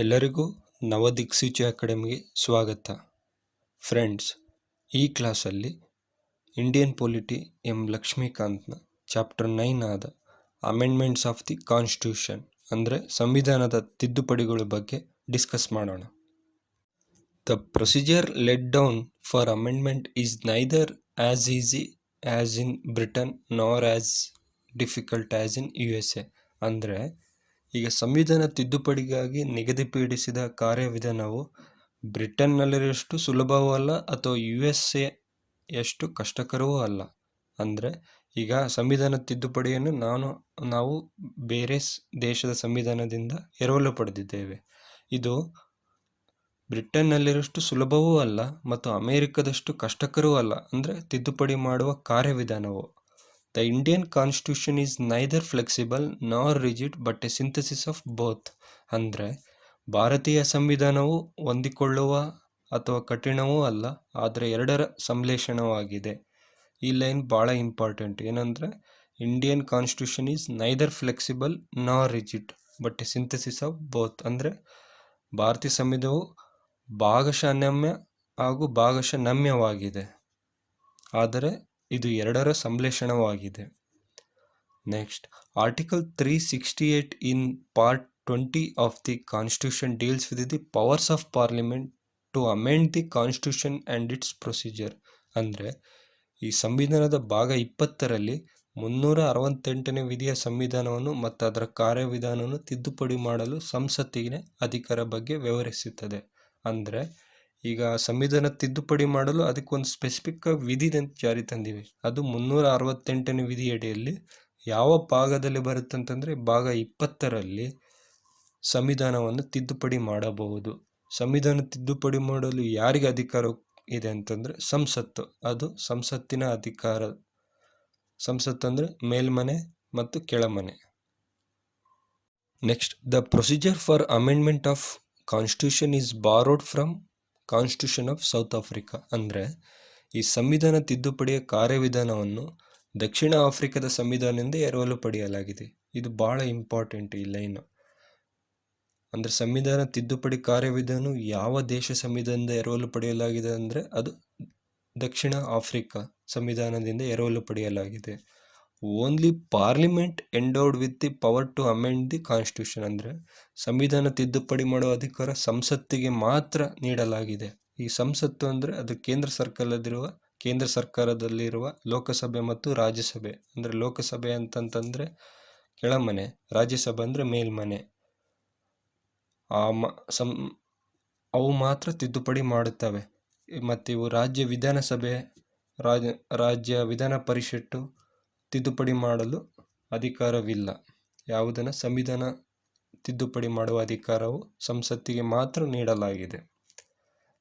ಎಲ್ಲರಿಗೂ ನವದಿಕ್ಸೂಚಿ ಅಕಾಡೆಮಿಗೆ ಸ್ವಾಗತ. ಫ್ರೆಂಡ್ಸ್, ಈ ಕ್ಲಾಸಲ್ಲಿ ಇಂಡಿಯನ್ ಪೊಲಿಟಿ ಎಂ ಲಕ್ಷ್ಮೀಕಾಂತ್ನ ಚಾಪ್ಟರ್ ನೈನ್ ಆದ ಅಮೆಂಡ್ಮೆಂಟ್ಸ್ ಆಫ್ ದಿ ಕಾನ್ಸ್ಟಿಟ್ಯೂಷನ್ ಅಂದರೆ ಸಂವಿಧಾನದ ತಿದ್ದುಪಡಿಗಳ ಬಗ್ಗೆ ಡಿಸ್ಕಸ್ ಮಾಡೋಣ. The procedure let down for amendment is neither as easy as in Britain, nor as difficult as in U S A. ಅಂದರೆ ಈಗ ಸಂವಿಧಾನ ತಿದ್ದುಪಡಿಗಾಗಿ ನಿಗದಿಪಡಿಸಿದ ಕಾರ್ಯವಿಧಾನವು ಬ್ರಿಟನ್ನಲ್ಲಿರುವಷ್ಟು ಸುಲಭವೂ ಅಲ್ಲ ಅಥವಾ ಯು ಎಸ್ ಎಷ್ಟು ಕಷ್ಟಕರವೂ ಅಲ್ಲ. ಅಂದರೆ ಈಗ ಸಂವಿಧಾನ ತಿದ್ದುಪಡಿಯನ್ನು ನಾನು, ನಾವು ಬೇರೆ ದೇಶದ ಸಂವಿಧಾನದಿಂದ ಎರವಲು ಪಡೆದಿದ್ದೇವೆ. ಇದು ಬ್ರಿಟನ್ನಲ್ಲಿರೋಷ್ಟು ಸುಲಭವೂ ಅಲ್ಲ ಮತ್ತು ಅಮೇರಿಕದಷ್ಟು ಕಷ್ಟಕರವೂ ಅಲ್ಲ. ಅಂದರೆ ತಿದ್ದುಪಡಿ ಮಾಡುವ ಕಾರ್ಯವಿಧಾನವು. The Indian constitution is neither flexible nor rigid but a synthesis of both ಅಂದರೆ, ಭಾರತೀಯ ಸಂವಿಧಾನವು ಹೊಂದಿಕೊಳ್ಳುವ ಅಥವಾ ಕಠಿಣವೂ ಅಲ್ಲ, ಆದರೆ ಎರಡರ ಸಂಶ್ಲೇಷಣವಾಗಿದೆ. ಈ ಲೈನ್ ಭಾಳ ಇಂಪಾರ್ಟೆಂಟ್ ಏನಂದರೆ Indian constitution is neither flexible nor rigid but a synthesis of both ಅಂದರೆ, ಭಾರತೀಯ ಸಂವಿಧಾನವು ಭಾಗಶಃ ನಮ್ಯ ಹಾಗೂ ಭಾಗಶಃ ನಮ್ಯವಾಗಿದೆ. ಆದರೆ ಇದು ಎರಡರ ಸಂಶ್ಲೇಷಣವಾಗಿದೆ. Next article three sixty eight in part twenty of the constitution deals with the powers of parliament to amend the constitution and its procedure ಅಂದರೆ, ಈ ಸಂವಿಧಾನದ ಭಾಗ ಇಪ್ಪತ್ತರಲ್ಲಿ ಮುನ್ನೂರ ಅರವತ್ತೆಂಟನೇ ವಿಧಿಯ ಸಂವಿಧಾನವನ್ನು ಮತ್ತು ಅದರ ಕಾರ್ಯವಿಧಾನವನ್ನು ತಿದ್ದುಪಡಿ ಮಾಡಲು ಸಂಸತ್ತಿಗೆ ಅಧಿಕಾರ ಬಗ್ಗೆ ವಿವರಿಸುತ್ತದೆ. ಅಂದರೆ ಈಗ ಸಂವಿಧಾನ ತಿದ್ದುಪಡಿ ಮಾಡಲು ಅದಕ್ಕೊಂದು ಸ್ಪೆಸಿಫಿಕ್ ವಿಧಿ ಅಂತ ಜಾರಿ ತಂದಿವೆ. ಅದು ಮುನ್ನೂರ ಅರವತ್ತೆಂಟನೇ ವಿಧಿಯಡಿಯಲ್ಲಿ ಯಾವ ಭಾಗದಲ್ಲಿ ಬರುತ್ತೆ ಅಂತಂದರೆ ಭಾಗ ಇಪ್ಪತ್ತರಲ್ಲಿ ಸಂವಿಧಾನವನ್ನು ತಿದ್ದುಪಡಿ ಮಾಡಬಹುದು. ಸಂವಿಧಾನ ತಿದ್ದುಪಡಿ ಮಾಡಲು ಯಾರಿಗೆ ಅಧಿಕಾರ ಇದೆ ಅಂತಂದರೆ ಸಂಸತ್ತು. ಅದು ಸಂಸತ್ತಿನ ಅಧಿಕಾರ. ಸಂಸತ್ತು ಅಂದರೆ ಮೇಲ್ಮನೆ ಮತ್ತು ಕೆಳಮನೆ. Next the procedure for amendment of constitution is borrowed from constitution of South Africa ಅಂದರೆ ಈ ಸಂವಿಧಾನ ತಿದ್ದುಪಡಿಯ ಕಾರ್ಯವಿಧಾನವನ್ನು ದಕ್ಷಿಣ ಆಫ್ರಿಕಾದ ಸಂವಿಧಾನದಿಂದ ಎರವಲು ಪಡೆಯಲಾಗಿದೆ. ಇದು ಭಾಳ ಇಂಪಾರ್ಟೆಂಟ್ ಈ ಲೈನ್ ಅಂದರೆ ಸಂವಿಧಾನ ತಿದ್ದುಪಡಿ ಕಾರ್ಯವಿಧಾನ ಯಾವ ದೇಶ ಸಂವಿಧಾನದಿಂದ ಎರವಲು ಪಡೆಯಲಾಗಿದೆ ಅಂದರೆ ಅದು ದಕ್ಷಿಣ ಆಫ್ರಿಕಾ ಸಂವಿಧಾನದಿಂದ ಎರವಲು ಪಡೆಯಲಾಗಿದೆ. Only parliament endowed with the power to amend the constitution ಅಂದರೆ ಸಂವಿಧಾನ ತಿದ್ದುಪಡಿ ಮಾಡುವ ಅಧಿಕಾರ ಸಂಸತ್ತಿಗೆ ಮಾತ್ರ ನೀಡಲಾಗಿದೆ. ಈ ಸಂಸತ್ತು ಅಂದರೆ ಅದು ಕೇಂದ್ರ ಸರ್ಕಾರದಲ್ಲಿರುವ ಕೇಂದ್ರ ಸರ್ಕಾರದಲ್ಲಿರುವ ಲೋಕಸಭೆ ಮತ್ತು ರಾಜ್ಯಸಭೆ. ಅಂದರೆ ಲೋಕಸಭೆ ಅಂತಂತಂದರೆ ಕೆಳಮನೆ, ರಾಜ್ಯಸಭೆ ಅಂದರೆ ಮೇಲ್ಮನೆ. ಆ ಮ, ಸಂ, ಅವು ಮಾತ್ರ ತಿದ್ದುಪಡಿ ಮಾಡುತ್ತವೆ. ಮತ್ತು ಇವು ರಾಜ್ಯ ವಿಧಾನಸಭೆ ರಾಜ ರಾಜ್ಯ ವಿಧಾನ ಪರಿಷತ್ತು ತಿದ್ದುಪಡಿ ಮಾಡಲು ಅಧಿಕಾರವಿಲ್ಲ. ಯಾವುದನ್ನು ಸಂವಿಧಾನ ತಿದ್ದುಪಡಿ ಮಾಡುವ ಅಧಿಕಾರವು ಸಂಸತ್ತಿಗೆ ಮಾತ್ರ ನೀಡಲಾಗಿದೆ.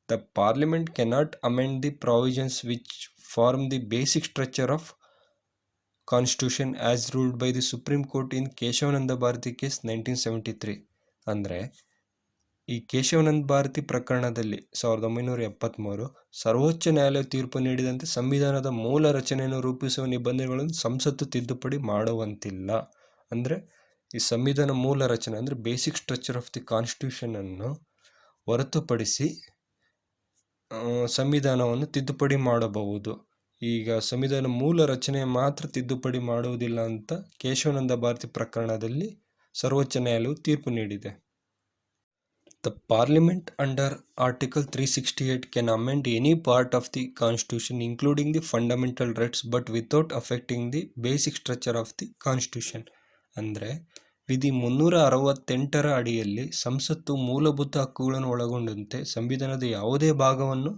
The parliament cannot amend the provisions which form the basic structure of constitution as ruled by the Supreme Court in Kesavananda Bharati case nineteen seventy three ಅಂದರೆ ಈ ಕೇಶವನಂದ ಭಾರತಿ ಪ್ರಕರಣದಲ್ಲಿ ಸಾವಿರದ ಒಂಬೈನೂರ ಎಪ್ಪತ್ತ್ಮೂರು ಸರ್ವೋಚ್ಚ ನ್ಯಾಯಾಲಯ ತೀರ್ಪು ನೀಡಿದಂತೆ ಸಂವಿಧಾನದ ಮೂಲ ರಚನೆಯನ್ನು ರೂಪಿಸುವ ನಿಬಂಧನೆಗಳನ್ನು ಸಂಸತ್ತು ತಿದ್ದುಪಡಿ ಮಾಡುವಂತಿಲ್ಲ. ಅಂದರೆ ಈ ಸಂವಿಧಾನ ಮೂಲ ರಚನೆ, ಅಂದರೆ ಬೇಸಿಕ್ ಸ್ಟ್ರಕ್ಚರ್ ಆಫ್ ದಿ ಕಾನ್ಸ್ಟಿಟ್ಯೂಷನನ್ನು ಹೊರತುಪಡಿಸಿ ಸಂವಿಧಾನವನ್ನು ತಿದ್ದುಪಡಿ ಮಾಡಬಹುದು. ಈಗ ಸಂವಿಧಾನ ಮೂಲ ರಚನೆ ಮಾತ್ರ ತಿದ್ದುಪಡಿ ಮಾಡುವುದಿಲ್ಲ ಅಂತ ಕೇಶವನಂದ ಭಾರತಿ ಪ್ರಕರಣದಲ್ಲಿ ಸರ್ವೋಚ್ಚ ನ್ಯಾಯಾಲಯವು ತೀರ್ಪು ನೀಡಿದೆ. The Parliament under Article 368 can amend any part of the Constitution, including the fundamental rights, but without affecting the basic structure of the Constitution. ಅಂದರೆ ವಿಧಿ ಮುನ್ನೂರ ಅರವತ್ತೆಂಟರ ಅಡಿಯಲ್ಲಿ ಸಂಸತ್ತು ಮೂಲಭೂತ ಹಕ್ಕುಗಳನ್ನು ಒಳಗೊಂಡಂತೆ ಸಂವಿಧಾನದ ಯಾವುದೇ ಭಾಗವನ್ನು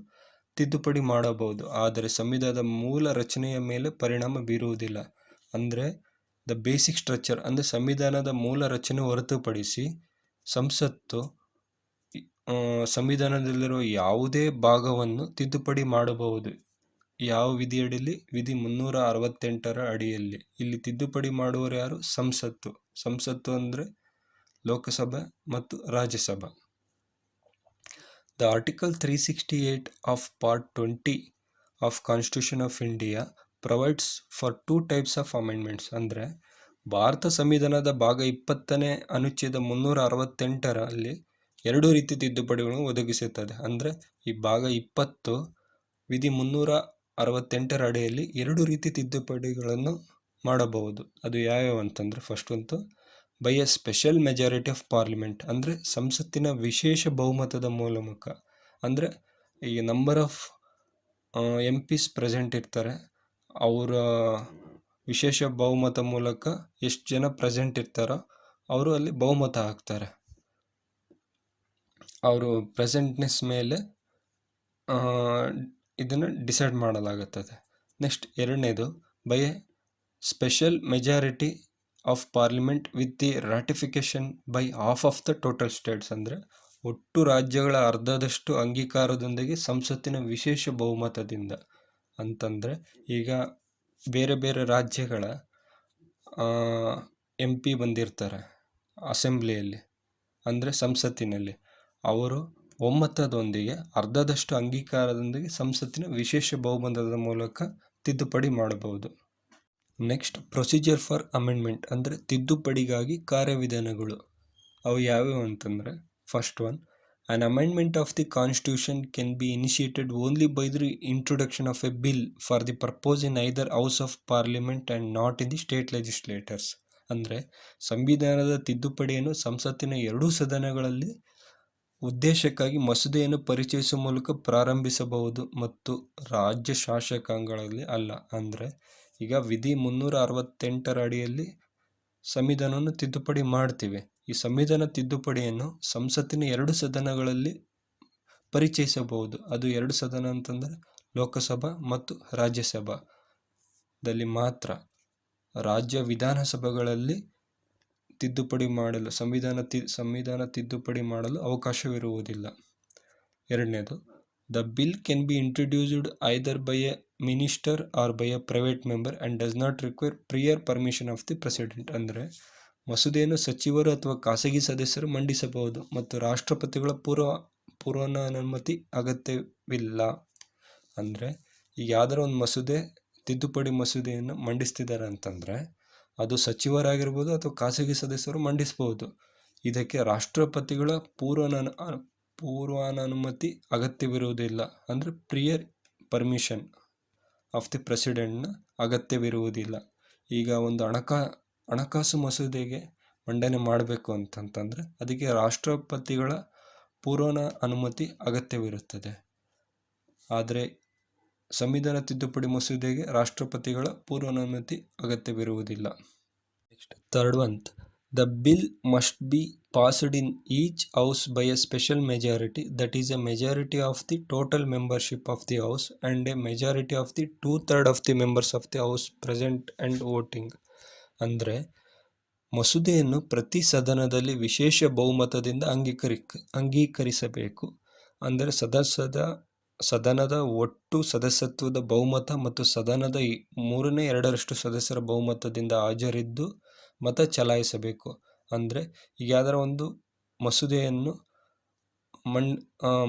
ತಿದ್ದುಪಡಿ ಮಾಡಬಹುದು ಆದರೆ ಸಂವಿಧಾನದ ಮೂಲ ರಚನೆಯ ಮೇಲೆ ಪರಿಣಾಮ ಬೀರುವುದಿಲ್ಲ ಅಂದರೆ ದ ಬೇಸಿಕ್ ಸ್ಟ್ರಕ್ಚರ್ ಅಂದರೆ ಸಂವಿಧಾನದ ಮೂಲ ರಚನೆ ಹೊರತುಪಡಿಸಿ ಸಂಸತ್ತು ಸಂವಿಧಾನದಲ್ಲಿರುವ ಯಾವುದೇ ಭಾಗವನ್ನು ತಿದ್ದುಪಡಿ ಮಾಡಬಹುದು. ಯಾವ ವಿಧಿಯಡಿಯಲ್ಲಿ ವಿಧಿ ಮುನ್ನೂರ ಅರವತ್ತೆಂಟರ ಅಡಿಯಲ್ಲಿ. ಇಲ್ಲಿ ತಿದ್ದುಪಡಿ ಮಾಡುವರು ಯಾರು? ಸಂಸತ್ತು. ಸಂಸತ್ತು ಅಂದರೆ ಲೋಕಸಭೆ ಮತ್ತು Rajya Sabha. The article three sixty eight of part twenty of constitution of India provides for two types of amendments. ಅಂದರೆ ಭಾರತ ಸಂವಿಧಾನದ ಭಾಗ ಇಪ್ಪತ್ತನೇ ಅನುಚ್ಛೇದ ಮುನ್ನೂರ ಅರವತ್ತೆಂಟರಲ್ಲಿ ಎರಡು ರೀತಿ ತಿದ್ದುಪಡಿಗಳನ್ನು ಒದಗಿಸುತ್ತದೆ. ಅಂದರೆ ಈ ಭಾಗ ಇಪ್ಪತ್ತು, ವಿಧಿ ಮುನ್ನೂರ ಅರವತ್ತೆಂಟರ ಅಡಿಯಲ್ಲಿ ಎರಡು ರೀತಿ ತಿದ್ದುಪಡಿಗಳನ್ನು ಮಾಡಬಹುದು. ಅದು ಯಾವ್ಯಾವ ಅಂತಂದರೆ ಫಸ್ಟ್ ಒಂದು by a special majority of parliament ಅಂದರೆ ಸಂಸತ್ತಿನ ವಿಶೇಷ ಬಹುಮತದ ಮೂಲಕ ಅಂದರೆ ಈ number of M Ps present ಇರ್ತಾರೆ. ಅವರ ವಿಶೇಷ ಬಹುಮತ ಮೂಲಕ ಎಷ್ಟು ಜನ ಪ್ರೆಸೆಂಟ್ ಇರ್ತಾರೋ, ಅವರು ಅಲ್ಲಿ ಬಹುಮತ ಹಾಕ್ತಾರೆ. ಅವರು ಪ್ರೆಸೆಂಟ್ನೆಸ್ ಮೇಲೆ ಇದನ್ನು ಡಿಸೈಡ್ ಮಾಡಲಾಗುತ್ತದೆ. ನೆಕ್ಸ್ಟ್ ಎರಡನೇದು by special majority of parliament with the ratification by half of the total states ಅಂದರೆ ಒಟ್ಟು ರಾಜ್ಯಗಳ ಅರ್ಧದಷ್ಟು ಅಂಗೀಕಾರದೊಂದಿಗೆ ಸಂಸತ್ತಿನ ವಿಶೇಷ ಬಹುಮತದಿಂದ ಅಂತಂದರೆ ಈಗ ಬೇರೆ ಬೇರೆ ರಾಜ್ಯಗಳ ಎಂ ಪಿ ಬಂದಿರ್ತಾರೆ ಅಸೆಂಬ್ಲಿಯಲ್ಲಿ, ಅಂದರೆ ಸಂಸತ್ತಿನಲ್ಲಿ. ಅವರು ಒಮ್ಮತದೊಂದಿಗೆ ಅರ್ಧದಷ್ಟು ಅಂಗೀಕಾರದೊಂದಿಗೆ ಸಂಸತ್ತಿನ ವಿಶೇಷ ಬಹುಮತದ ಮೂಲಕ ತಿದ್ದುಪಡಿ ಮಾಡಬಹುದು. ನೆಕ್ಸ್ಟ್ ಪ್ರೊಸೀಜರ್ ಫಾರ್ ಅಮೆಂಡ್ಮೆಂಟ್ ಅಂದರೆ ತಿದ್ದುಪಡಿಗಾಗಿ ಕಾರ್ಯವಿಧಾನಗಳು. ಅವು ಯಾವ್ಯಾವು ಅಂತಂದರೆ first one on amendment of the constitution can be initiated only by the introduction of a bill for the purpose in either house of parliament and not in the state legislators ಅಂದರೆ, ಸಂವಿಧಾನದ ತಿದ್ದುಪಡಿಯನ್ನು ಸಂಸತ್ತಿನ ಎರಡೂ ಸದನಗಳಲ್ಲಿ ಉದ್ದೇಶಕ್ಕಾಗಿ ಮಸೂದೆಯನ್ನು ಪರಿಚಯಿಸುವ ಮೂಲಕ ಪ್ರಾರಂಭಿಸಬಹುದು ಮತ್ತು ರಾಜ್ಯ ಶಾಸಕಾಂಗಗಳಲ್ಲಿ ಅಲ್ಲ, ಅಂದರೆ ಈಗ ವಿಧಿ ಮುನ್ನೂರ ಅರವತ್ತೆಂಟರ ಅಡಿಯಲ್ಲಿ ಸಂವಿಧಾನವನ್ನು ತಿದ್ದುಪಡಿ ಮಾಡ್ತೀವಿ. ಈ ಸಂವಿಧಾನ ತಿದ್ದುಪಡಿಯನ್ನು ಸಂಸತ್ತಿನ ಎರಡು ಸದನಗಳಲ್ಲಿ ಪರಿಚಯಿಸಬಹುದು. ಅದು ಎರಡು ಸದನ ಅಂತಂದರೆ ಲೋಕಸಭಾ ಮತ್ತು ರಾಜ್ಯಸಭಾದಲ್ಲಿ ಮಾತ್ರ. ರಾಜ್ಯ ವಿಧಾನಸಭೆಗಳಲ್ಲಿ ತಿದ್ದುಪಡಿ ಮಾಡಲು, ಸಂವಿಧಾನ ತಿ, ಸಂವಿಧಾನ ತಿದ್ದುಪಡಿ ಮಾಡಲು ಅವಕಾಶವಿರುವುದಿಲ್ಲ. ಎರಡನೇದು, the bill can be introduced either by a minister or by a private member and does not require prior permission of the president ಅಂದರೆ ಮಸೂದೆಯನ್ನು ಸಚಿವರು ಅಥವಾ ಖಾಸಗಿ ಸದಸ್ಯರು ಮಂಡಿಸಬಹುದು ಮತ್ತು ರಾಷ್ಟ್ರಪತಿಗಳ ಪೂರ್ವ, ಪೂರ್ವಾನುಮತಿ ಅಗತ್ಯವಿಲ್ಲ. ಅಂದರೆ ಈಗ ಯಾವ್ದಾರ ಒಂದು ಮಸೂದೆ, ತಿದ್ದುಪಡಿ ಮಸೂದೆಯನ್ನು ಮಂಡಿಸ್ತಿದ್ದಾರೆ ಅಂತಂದರೆ ಅದು ಸಚಿವರಾಗಿರ್ಬೋದು ಅಥವಾ ಖಾಸಗಿ ಸದಸ್ಯರು ಮಂಡಿಸಬಹುದು ಇದಕ್ಕೆ ರಾಷ್ಟ್ರಪತಿಗಳ ಪೂರ್ವನ, ಪೂರ್ವಾನುಮತಿ ಅಗತ್ಯವಿರುವುದಿಲ್ಲ. ಅಂದರೆ ಪ್ರಿಯರ್ ಪರ್ಮಿಷನ್ ಆಫ್ ದಿ ಪ್ರೆಸಿಡೆಂಟ್ನ ಅಗತ್ಯವಿರುವುದಿಲ್ಲ. ಈಗ ಒಂದು ಹಣಕಾ, ಹಣಕಾಸು ಮಸೂದೆಗೆ ಮಂಡನೆ ಮಾಡಬೇಕು ಅಂತಂತಂದರೆ ಅದಕ್ಕೆ ರಾಷ್ಟ್ರಪತಿಗಳ ಪೂರ್ವನ ಅನುಮತಿ ಅಗತ್ಯವಿರುತ್ತದೆ. ಆದರೆ ಸಂವಿಧಾನ ತಿದ್ದುಪಡಿ ಮಸೂದೆಗೆ ರಾಷ್ಟ್ರಪತಿಗಳ ಪೂರ್ವಾನುಮತಿ ಅಗತ್ಯವಿರುವುದಿಲ್ಲ. Next third one the bill must be passed in each house by a special majority that is a majority of the total membership of the house and a majority of the two third of the members of the house present and voting ಅಂದರೆ, ಮಸೂದೆಯನ್ನು ಪ್ರತಿ ಸದನದಲ್ಲಿ ವಿಶೇಷ ಬಹುಮತದಿಂದ ಅಂಗೀಕರಿ ಅಂಗೀಕರಿಸಬೇಕು. ಅಂದರೆ ಸದಸ್ಯದ ಸದನದ ಒಟ್ಟು ಸದಸ್ಯತ್ವದ ಬಹುಮತ ಮತ್ತು ಸದನದ ಮೂರನೇ ಎರಡರಷ್ಟು ಸದಸ್ಯರ ಬಹುಮತದಿಂದ ಹಾಜರಿದ್ದು ಮತ ಚಲಾಯಿಸಬೇಕು. ಅಂದರೆ ಈಗ ಯಾವ್ದಾರ ಒಂದು ಮಸೂದೆಯನ್ನು ಮಂಡ್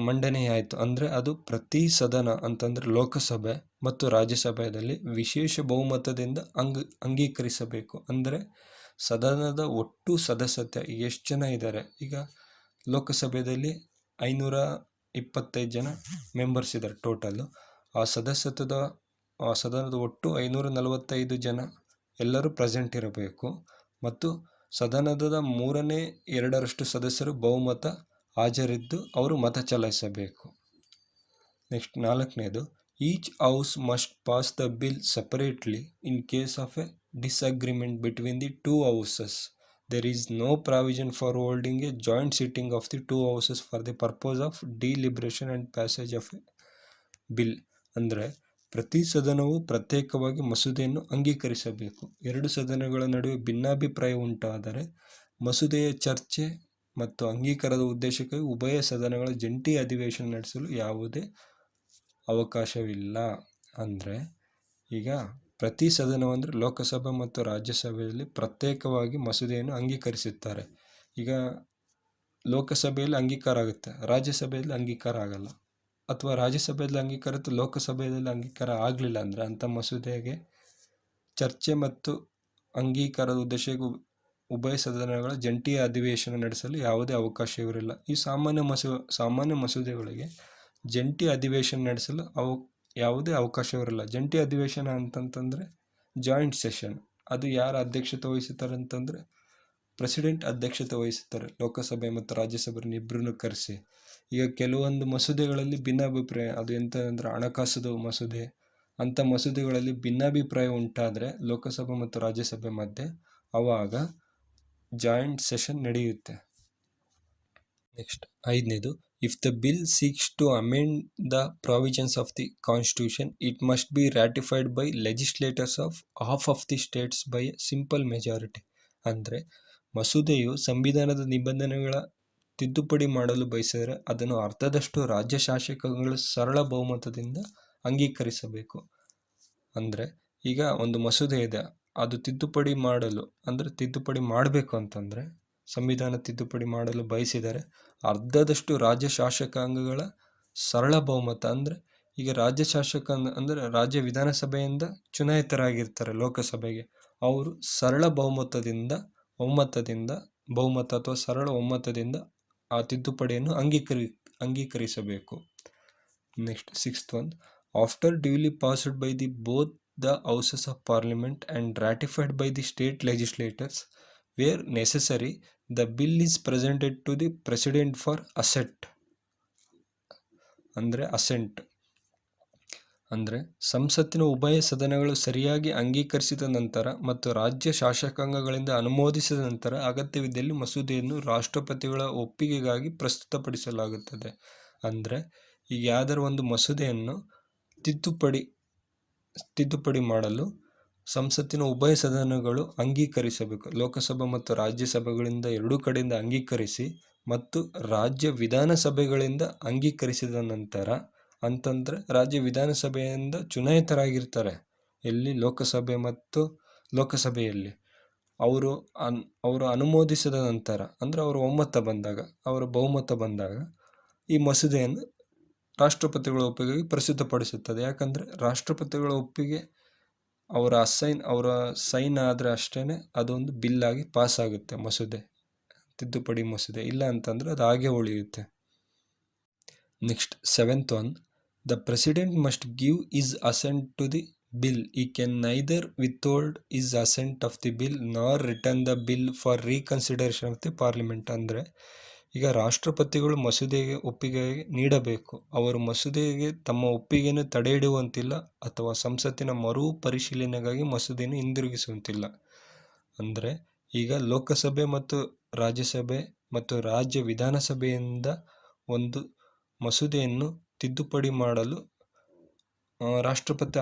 ಮಂಡನೆಯಾಯಿತು ಅಂದರೆ ಅದು ಪ್ರತಿ ಸದನ ಅಂತಂದರೆ ಲೋಕಸಭೆ ಮತ್ತು ರಾಜ್ಯಸಭೆಯಲ್ಲಿ ವಿಶೇಷ ಬಹುಮತದಿಂದ ಅಂಗ, ಅಂಗೀಕರಿಸಬೇಕು. ಅಂದರೆ ಸದನದ ಒಟ್ಟು ಸದಸ್ಯತೆ ಎಷ್ಟು ಜನ ಇದ್ದಾರೆ ಈಗ ಲೋಕಸಭೆಯಲ್ಲಿ ಐನೂರ ಇಪ್ಪತ್ತೈದು ಜನ ಮೆಂಬರ್ಸ್ ಇದ್ದಾರೆ ಟೋಟಲ್ಲು ಆ ಸದಸ್ಯತ್ವದ, ಆ ಸದನದ ಒಟ್ಟು ಐನೂರ ನಲವತ್ತೈದು ಜನ ಎಲ್ಲರೂ ಪ್ರೆಸೆಂಟ್ ಇರಬೇಕು. ಮತ್ತು ಸದನದ ಮೂರನೇ ಎರಡರಷ್ಟು ಸದಸ್ಯರು ಬಹುಮತ ಹಾಜರಿದ್ದು ಅವರು ಮತ ಚಲಾಯಿಸಬೇಕು. ನೆಕ್ಸ್ಟ್ ನಾಲ್ಕನೇದು each house must pass the bill separately in case of a disagreement between the two houses there is no provision for holding a joint sitting of the two houses for the purpose of deliberation passage of a bill ಅಂದರೆ ಪ್ರತಿ ಸದನವು ಪ್ರತ್ಯೇಕವಾಗಿ ಮಸೂದೆಯನ್ನು ಅಂಗೀಕರಿಸಬೇಕು. ಎರಡು ಸದನಗಳ ನಡುವೆ ಭಿನ್ನಾಭಿಪ್ರಾಯ ಉಂಟಾದರೆ ಮಸೂದೆಯ ಚರ್ಚೆ ಮತ್ತು ಅಂಗೀಕಾರದ ಉದ್ದೇಶಕ್ಕಾಗಿ ಉಭಯ ಸದನಗಳ ಜಂಟಿ ಅಧಿವೇಶನ ನಡೆಸಲು ಯಾವುದೇ ಅವಕಾಶವಿಲ್ಲ. ಅಂದರೆ ಈಗ ಪ್ರತಿ ಸದನವಂದರೆ ಲೋಕಸಭೆ ಮತ್ತು ರಾಜ್ಯಸಭೆಯಲ್ಲಿ ಪ್ರತ್ಯೇಕವಾಗಿ ಮಸೂದೆಯನ್ನು ಅಂಗೀಕರಿಸುತ್ತಾರೆ. ಈಗ ಲೋಕಸಭೆಯಲ್ಲಿ ಅಂಗೀಕಾರ ಆಗುತ್ತೆ, ರಾಜ್ಯಸಭೆಯಲ್ಲಿ ಅಂಗೀಕಾರ ಆಗಲ್ಲ. ಅಥವಾ ರಾಜ್ಯಸಭೆಯಲ್ಲಿ ಅಂಗೀಕಾರ ಅಥವಾ ಲೋಕಸಭೆಯಲ್ಲಿ ಅಂಗೀಕಾರ ಆಗಲಿಲ್ಲ ಅಂದರೆ ಅಂಥ ಮಸೂದೆಗೆ ಚರ್ಚೆ ಮತ್ತು ಅಂಗೀಕಾರದ ಉದ್ದೇಶಕ್ಕೆ ಉಭಯ ಸದನಗಳ ಜಂಟಿ ಅಧಿವೇಶನ ನಡೆಸಲು ಯಾವುದೇ ಅವಕಾಶವಿರಲ್ಲ ಈ ಸಾಮಾನ್ಯ ಮಸೂ, ಸಾಮಾನ್ಯ ಮಸೂದೆಗಳಿಗೆ ಜಂಟಿ ಅಧಿವೇಶನ ನಡೆಸಲು ಅವು ಯಾವುದೇ ಅವಕಾಶವಿರಲ್ಲ. ಜಂಟಿ ಅಧಿವೇಶನ ಅಂತಂತಂದರೆ ಜಾಯಿಂಟ್ ಸೆಷನ್. ಅದು ಯಾರು ಅಧ್ಯಕ್ಷತೆ ವಹಿಸುತ್ತಾರೆ ಅಂತಂದರೆ ಪ್ರೆಸಿಡೆಂಟ್ ಅಧ್ಯಕ್ಷತೆ ವಹಿಸುತ್ತಾರೆ. ಲೋಕಸಭೆ ಮತ್ತು ರಾಜ್ಯಸಭೆಯನ್ನು ಇಬ್ಬರನ್ನು ಕರೆಸಿ. ಈಗ ಕೆಲವೊಂದು ಮಸೂದೆಗಳಲ್ಲಿ ಭಿನ್ನಾಭಿಪ್ರಾಯ. ಅದು ಎಂತ ಅಂದರೆ ಮಸೂದೆ. ಅಂಥ ಮಸೂದೆಗಳಲ್ಲಿ ಭಿನ್ನಾಭಿಪ್ರಾಯ ಉಂಟಾದರೆ ಲೋಕಸಭೆ ಮತ್ತು ರಾಜ್ಯಸಭೆ ಮಧ್ಯೆ ಅವಾಗ ಜಾಯಿಂಟ್ ಸೆಷನ್ ನಡೆಯುತ್ತೆ. ನೆಕ್ಸ್ಟ್ ಐದನೇದು if the bill seeks to amend the provisions of the constitution it must be ratified by legislators of half of the states by simple majority ಅಂದರೆ, ಮಸೂದೆಯು ಸಂವಿಧಾನದ ನಿಬಂಧನೆಗಳ ತಿದ್ದುಪಡಿ ಮಾಡಲು ಬಯಸಿದರೆ ಅದನ್ನು ಅರ್ಧದಷ್ಟು ರಾಜ್ಯ ಶಾಸಕಗಳು ಸರಳ ಬಹುಮತದಿಂದ ಅಂಗೀಕರಿಸಬೇಕು. ಅಂದರೆ, ಈಗ ಒಂದು ಮಸೂದೆ ಇದೆ, ಅದು ತಿದ್ದುಪಡಿ ಮಾಡಲು, ಅಂದರೆ ತಿದ್ದುಪಡಿ ಮಾಡಬೇಕು ಅಂತಂದರೆ ಸಂವಿಧಾನ ತಿದ್ದುಪಡಿ ಮಾಡಲು ಬಯಸಿದರೆ ಅರ್ಧದಷ್ಟು ರಾಜ್ಯ ಶಾಸಕಾಂಗಗಳ ಸರಳ ಬಹುಮತ ಅಂದರೆ ಈಗ ರಾಜ್ಯ ಶಾಸಕ ಅಂದರೆ ರಾಜ್ಯ ವಿಧಾನಸಭೆಯಿಂದ ಚುನಾಯಿತರಾಗಿರ್ತಾರೆ ಲೋಕಸಭೆಗೆ. ಅವರು ಸರಳ ಬಹುಮತದಿಂದ ಒಮ್ಮತದಿಂದ ಬಹುಮತ ಅಥವಾ ಸರಳ ಒಮ್ಮತದಿಂದ ಆ ತಿದ್ದುಪಡಿಯನ್ನು ಅಂಗೀಕರಿ, ಅಂಗೀಕರಿಸಬೇಕು. Next sixth one after duly passed by the both the houses of parliament and ratified by the state legislators where necessary the bill is presented to the president for asset ಅಂದರೆ ಅಸೆಂಟ್ ಅಂದರೆ ಸಂಸತ್ತಿನ ಉಭಯ ಸದನಗಳು ಸರಿಯಾಗಿ ಅಂಗೀಕರಿಸಿದ ನಂತರ ಮತ್ತು ರಾಜ್ಯ ಶಾಸಕಾಂಗಗಳಿಂದ ಅನುಮೋದಿಸಿದ ನಂತರ ಅಗತ್ಯವಿದ್ದಲ್ಲಿ ಮಸೂದೆಯನ್ನು ರಾಷ್ಟ್ರಪತಿಗಳ ಒಪ್ಪಿಗೆಗಾಗಿ ಪ್ರಸ್ತುತಪಡಿಸಲಾಗುತ್ತದೆ. ಅಂದರೆ ಈಗ ಯಾವ್ದಾರು ಒಂದು ಮಸೂದೆಯನ್ನು ತಿದ್ದುಪಡಿ ತಿದ್ದುಪಡಿ ಮಾಡಲು ಸಂಸತ್ತಿನ ಉಭಯ ಸದನಗಳು ಅಂಗೀಕರಿಸಬೇಕು. ಲೋಕಸಭಾ ಮತ್ತು ರಾಜ್ಯಸಭೆಗಳಿಂದ ಎರಡೂ ಕಡೆಯಿಂದ ಅಂಗೀಕರಿಸಿ ಮತ್ತು ರಾಜ್ಯ ವಿಧಾನಸಭೆಗಳಿಂದ ಅಂಗೀಕರಿಸಿದ ನಂತರ ಅಂತಂದರೆ ರಾಜ್ಯ ವಿಧಾನಸಭೆಯಿಂದ ಚುನಾಯಿತರಾಗಿರ್ತಾರೆ. ಎಲ್ಲಿ ಲೋಕಸಭೆ ಮತ್ತು ಲೋಕಸಭೆಯಲ್ಲಿ. ಅವರು ಅನ್, ಅವರು ಅನುಮೋದಿಸಿದ ನಂತರ, ಅಂದರೆ ಅವರು ಒಮ್ಮತ ಬಂದಾಗ, ಅವರ ಬಹುಮತ ಬಂದಾಗ ಈ ಮಸೂದೆಯನ್ನು ರಾಷ್ಟ್ರಪತಿಗಳ ಒಪ್ಪಿಗೆಗೆ ಪ್ರಸಿದ್ಧಪಡಿಸುತ್ತದೆ. ಯಾಕಂದರೆ ರಾಷ್ಟ್ರಪತಿಗಳ ಒಪ್ಪಿಗೆ ಅವರ ಅಸೈನ್, ಅವರ ಸೈನ್ ಆದರೆ ಅಷ್ಟೇ ಅದೊಂದು ಬಿಲ್ಲಾಗಿ ಪಾಸ್ ಆಗುತ್ತೆ ಮಸೂದೆ, ತಿದ್ದುಪಡಿ ಮಸೂದೆ. ಇಲ್ಲ ಅಂತಂದರೆ ಅದು ಹಾಗೆ ಉಳಿಯುತ್ತೆ. Next seventh one the president must give is assent to the bill he can neither withhold is assent of the bill nor return the bill for reconsideration of the parliament ಅಂದರೆ ಈಗ ರಾಷ್ಟ್ರಪತಿಗಳು ಮಸೂದೆಗೆ ಒಪ್ಪಿಗೆ ನೀಡಬೇಕು. ಅವರು ಮಸೂದೆಗೆ ತಮ್ಮ ಒಪ್ಪಿಗೆಯನ್ನು ತಡೆ ಹಿಡಿಯುವಂತಿಲ್ಲ ಅಥವಾ ಸಂಸತ್ತಿನ ಮರು ಪರಿಶೀಲನೆಗಾಗಿ ಮಸೂದೆಯನ್ನು ಹಿಂದಿರುಗಿಸುವಂತಿಲ್ಲ. ಅಂದರೆ ಈಗ ಲೋಕಸಭೆ ಮತ್ತು ರಾಜ್ಯಸಭೆ ಮತ್ತು ರಾಜ್ಯ ವಿಧಾನಸಭೆಯಿಂದ ಒಂದು ಮಸೂದೆಯನ್ನು ತಿದ್ದುಪಡಿ ಮಾಡಲು ರಾಷ್ಟ್ರಪತಿ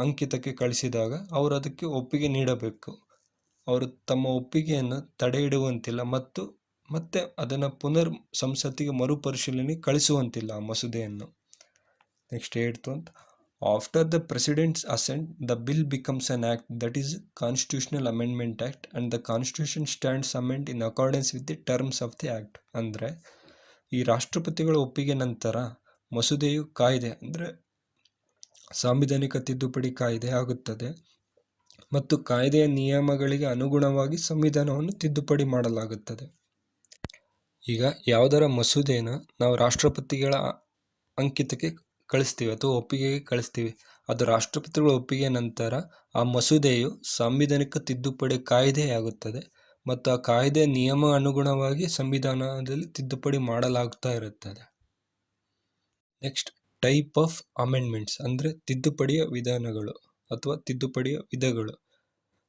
ಅಂಕಿತಕ್ಕೆ ಕಳಿಸಿದಾಗ ಅವರು ಅದಕ್ಕೆ ಒಪ್ಪಿಗೆ ನೀಡಬೇಕು. ಅವರು ತಮ್ಮ ಒಪ್ಪಿಗೆಯನ್ನು ತಡೆ ಹಿಡುವಂತಿಲ್ಲ ಮತ್ತು ಮತ್ತೆ ಅದನ್ನು ಪುನರ್ ಸಂಸತ್ತಿಗೆ ಮರುಪರಿಶೀಲನೆ ಕಳಿಸುವಂತಿಲ್ಲ ಆ ಮಸೂದೆಯನ್ನು. ನೆಕ್ಸ್ಟ್ ಹೇಳ್ತು ಅಂತ. After the president's assent the bill becomes an act that is constitutional amendment act and the constitution stands amend in accordance with the terms of the act ಅಂದರೆ, ಈ ರಾಷ್ಟ್ರಪತಿಗಳ ಒಪ್ಪಿಗೆ ನಂತರ ಮಸೂದೆಯು ಕಾಯ್ದೆ, ಅಂದರೆ ಸಾಂವಿಧಾನಿಕ ತಿದ್ದುಪಡಿ ಕಾಯ್ದೆ ಆಗುತ್ತದೆ ಮತ್ತು ಕಾಯ್ದೆಯ ನಿಯಮಗಳಿಗೆ ಅನುಗುಣವಾಗಿ ಸಂವಿಧಾನವನ್ನು ತಿದ್ದುಪಡಿ ಮಾಡಲಾಗುತ್ತದೆ. ಈಗ ಯಾವುದರ ಮಸೂದೆಯನ್ನು ನಾವು ರಾಷ್ಟ್ರಪತಿಗಳ ಅಂಕಿತಕ್ಕೆ ಕಳಿಸ್ತೀವಿ ಅಥವಾ ಒಪ್ಪಿಗೆಗೆ ಕಳಿಸ್ತೀವಿ. ಅದು ರಾಷ್ಟ್ರಪತಿಗಳ ಒಪ್ಪಿಗೆ ನಂತರ ಆ ಮಸೂದೆಯು ಸಾಂವಿಧಾನಿಕ ತಿದ್ದುಪಡಿ ಕಾಯ್ದೆಯಾಗುತ್ತದೆ ಮತ್ತು ಆ ಕಾಯ್ದೆ ನಿಯಮ ಅನುಗುಣವಾಗಿ ಸಂವಿಧಾನದಲ್ಲಿ ತಿದ್ದುಪಡಿ ಮಾಡಲಾಗ್ತಾ ಇರುತ್ತದೆ. ನೆಕ್ಸ್ಟ್, ಟೈಪ್ ಆಫ್ ಅಮೆಂಡ್ಮೆಂಟ್ಸ್ ಅಂದರೆ ತಿದ್ದುಪಡಿಯ ವಿಧಾನಗಳು ಅಥವಾ ತಿದ್ದುಪಡಿಯ ವಿಧಗಳು.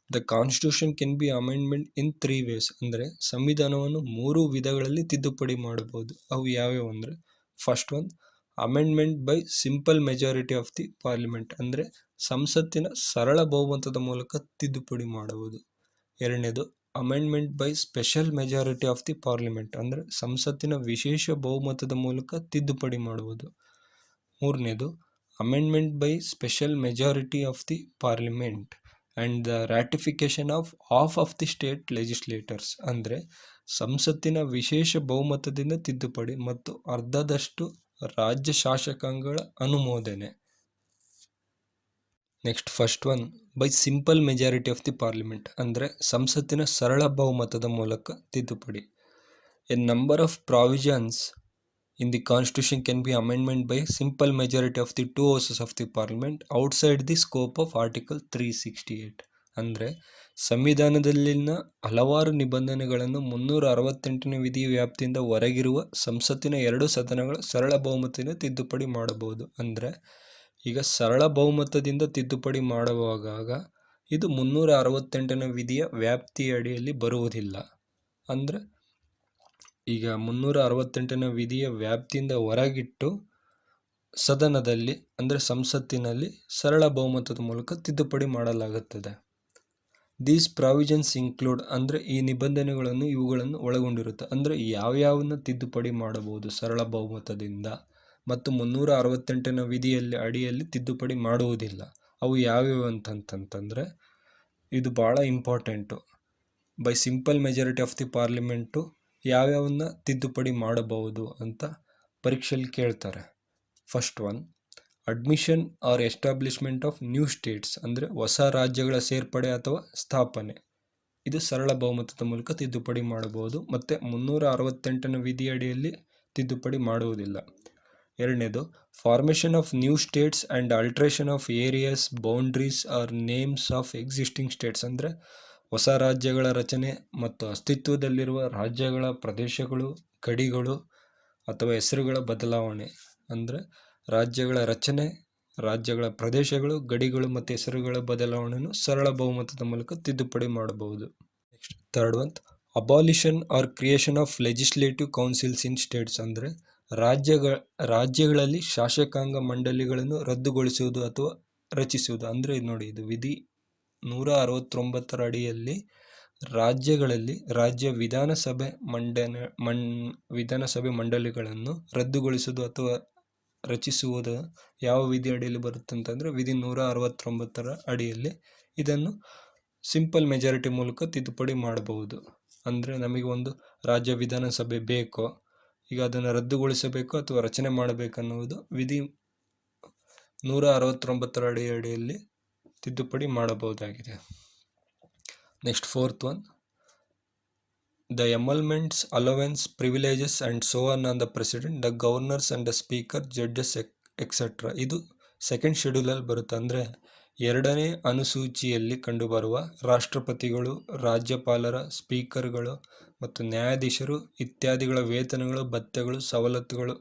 The constitution can be amendment in three ways ಅಂದರೆ ಸಂವಿಧಾನವನ್ನು ಮೂರು ವಿಧಗಳಲ್ಲಿ ತಿದ್ದುಪಡಿ ಮಾಡಬಹುದು. ಅವು ಯಾವ್ಯಾವು ಅಂದರೆ ಫಸ್ಟ್ ಒಂದು amendment by simple majority of the parliament ಅಂದರೆ ಸಂಸತ್ತಿನ ಸರಳ ಬಹುಮತದ ಮೂಲಕ ತಿದ್ದುಪಡಿ ಮಾಡಬಹುದು. ಎರಡನೇದು amendment by special majority of the parliament ಅಂದರೆ ಸಂಸತ್ತಿನ ವಿಶೇಷ ಬಹುಮತದ ಮೂಲಕ ತಿದ್ದುಪಡಿ ಮಾಡುವುದು ಮೂರನೇದು amendment by special majority of the parliament and the ratification of of of the state legislators ಅಂದರೆ ಸಂಸತ್ತಿನ ವಿಶೇಷ ಬಹುಮತದಿಂದ ತಿದ್ದುಪಡಿ ಮತ್ತು ಅರ್ಧದಷ್ಟು ರಾಜ್ಯ ಶಾಸಕಾಂಗಗಳ ಅನುಮೋದನೆ. Next first one by simple majority of the parliament ಅಂದರೆ ಸಂಸತ್ತಿನ ಸರಳ ಬಹುಮತದ ಮೂಲಕ ತಿದ್ದುಪಡಿ. A number of provisions in the constitution can be amendment by simple majority of the two houses of the parliament outside the scope of article three sixty eight ಅಂದರೆ ಸಂವಿಧಾನದಲ್ಲಿನ ಹಲವಾರು ನಿಬಂಧನೆಗಳನ್ನು ಮುನ್ನೂರ ಅರವತ್ತೆಂಟನೇ ವಿಧಿ ವ್ಯಾಪ್ತಿಯಿಂದ ಹೊರಗಿರುವ ಸಂಸತ್ತಿನ ಎರಡು ಸದನಗಳ ಸರಳ ಬಹುಮತದಿಂದ ತಿದ್ದುಪಡಿ ಮಾಡಬಹುದು. ಅಂದರೆ ಈಗ ಸರಳ ಬಹುಮತದಿಂದ ತಿದ್ದುಪಡಿ ಮಾಡುವಾಗ ಇದು ಮುನ್ನೂರ ಅರವತ್ತೆಂಟನೇ ವಿಧಿಯ ವ್ಯಾಪ್ತಿಯ ಅಡಿಯಲ್ಲಿ ಬರುವುದಿಲ್ಲ. ಅಂದರೆ ಈಗ ಮುನ್ನೂರ ಅರವತ್ತೆಂಟನೇ ವಿಧಿಯ ವ್ಯಾಪ್ತಿಯಿಂದ ಹೊರಗಿಟ್ಟು ಸದನದಲ್ಲಿ, ಅಂದರೆ ಸಂಸತ್ತಿನಲ್ಲಿ ಸರಳ ಬಹುಮತದ ಮೂಲಕ ತಿದ್ದುಪಡಿ ಮಾಡಲಾಗುತ್ತದೆ. ದೀಸ್ ಪ್ರಾವಿಜನ್ಸ್ ಇನ್ಕ್ಲೂಡ್ ಅಂದರೆ ಈ ನಿಬಂಧನೆಗಳನ್ನು ಇವುಗಳನ್ನು ಒಳಗೊಂಡಿರುತ್ತೆ. ಅಂದರೆ ಯಾವ್ಯಾವನ್ನ ತಿದ್ದುಪಡಿ ಮಾಡಬಹುದು ಸರಳ ಬಹುಮತದಿಂದ ಮತ್ತು ಮುನ್ನೂರ ಅರವತ್ತೆಂಟನ ವಿಧಿಯಲ್ಲಿ ಅಡಿಯಲ್ಲಿ ತಿದ್ದುಪಡಿ ಮಾಡುವುದಿಲ್ಲ. ಅವು ಯಾವ್ಯಾವು ಅಂತಂತಂತಂದರೆ ಇದು ಭಾಳ important by simple majority of the parliament ಯಾವ್ಯಾವನ್ನ ತಿದ್ದುಪಡಿ ಮಾಡಬಹುದು ಅಂತ ಪರೀಕ್ಷೆಯಲ್ಲಿ ಕೇಳ್ತಾರೆ. First one admission or establishment of new states ಅಂದರೆ ಹೊಸ ರಾಜ್ಯಗಳ ಸೇರ್ಪಡೆ ಅಥವಾ ಸ್ಥಾಪನೆ. ಇದು ಸರಳ ಬಹುಮತದ ಮೂಲಕ ತಿದ್ದುಪಡಿ ಮಾಡಬಹುದು ಮತ್ತು ಮುನ್ನೂರ ಅರವತ್ತೆಂಟನೇ ವಿಧಿಯಡಿಯಲ್ಲಿ ತಿದ್ದುಪಡಿ ಮಾಡುವುದಿಲ್ಲ. ಎರಡನೇದು formation of new states and alteration of areas boundaries or names of existing states ಅಂದರೆ ಹೊಸ ರಾಜ್ಯಗಳ ರಚನೆ ಮತ್ತು ಅಸ್ತಿತ್ವದಲ್ಲಿರುವ ರಾಜ್ಯಗಳ ಪ್ರದೇಶಗಳು, ಗಡಿಗಳು ಅಥವಾ ಹೆಸರುಗಳ ಬದಲಾವಣೆ ಅಂದರೆ ರಾಜ್ಯಗಳ ರಚನೆ, ರಾಜ್ಯಗಳ ಪ್ರದೇಶಗಳು, ಗಡಿಗಳು ಮತ್ತು ಹೆಸರುಗಳ ಬದಲಾವಣೆಯನ್ನು ಸರಳ ಬಹುಮತದ ಮೂಲಕ ತಿದ್ದುಪಡಿ ಮಾಡಬಹುದು. Next third one abolition or creation of legislative councils in states ಅಂದರೆ ರಾಜ್ಯಗಳ ರಾಜ್ಯಗಳಲ್ಲಿ ಶಾಸಕಾಂಗ ಮಂಡಳಿಗಳನ್ನು ರದ್ದುಗೊಳಿಸುವುದು ಅಥವಾ ರಚಿಸುವುದು ಅಂದರೆ ನೋಡಿ, ಇದು ವಿಧಿ ನೂರ ಅರವತ್ತೊಂಬತ್ತರ ಅಡಿಯಲ್ಲಿ ರಾಜ್ಯಗಳಲ್ಲಿ ರಾಜ್ಯ ವಿಧಾನಸಭೆ ಮಂಡನೆ ಮಂಡ್ ವಿಧಾನಸಭೆ ಮಂಡಳಿಗಳನ್ನು ರದ್ದುಗೊಳಿಸುವುದು ಅಥವಾ ರಚಿಸುವುದು ಯಾವ ವಿಧಿ ಅಡಿಯಲ್ಲಿ ಬರುತ್ತೆ ಅಂತಂದರೆ ವಿಧಿ ನೂರ ಅರವತ್ತೊಂಬತ್ತರ ಅಡಿಯಲ್ಲಿ ಇದನ್ನು ಸಿಂಪಲ್ ಮೆಜಾರಿಟಿ ಮೂಲಕ ತಿದ್ದುಪಡಿ ಮಾಡಬಹುದು. ಅಂದರೆ ನಮಗೆ ಒಂದು ರಾಜ್ಯ ವಿಧಾನಸಭೆ ಬೇಕೋ, ಈಗ ಅದನ್ನು ರದ್ದುಗೊಳಿಸಬೇಕು ಅಥವಾ ರಚನೆ ಮಾಡಬೇಕನ್ನುವುದು ವಿಧಿ ನೂರ ಅರವತ್ತೊಂಬತ್ತರ ಅಡಿ ಅಡಿಯಲ್ಲಿ ತಿದ್ದುಪಡಿ ಮಾಡಬಹುದಾಗಿದೆ. Next fourth one. The emoluments allowances, privileges and so on on the president, the governors and the speaker, judges ಎಕ್, etcetera. ಇದು ಸೆಕೆಂಡ್ ಶೆಡ್ಯೂಲಲ್ಲಿ ಬರುತ್ತೆ. ಅಂದರೆ ಎರಡನೇ ಅನುಸೂಚಿಯಲ್ಲಿ ಕಂಡುಬರುವ ರಾಷ್ಟ್ರಪತಿಗಳು, ರಾಜ್ಯಪಾಲರ, ಸ್ಪೀಕರ್ಗಳು ಮತ್ತು ನ್ಯಾಯಾಧೀಶರು, ಇತ್ಯಾದಿಗಳ ವೇತನಗಳು, ಭತ್ಯೆಗಳು, ಸವಲತ್ತುಗಳು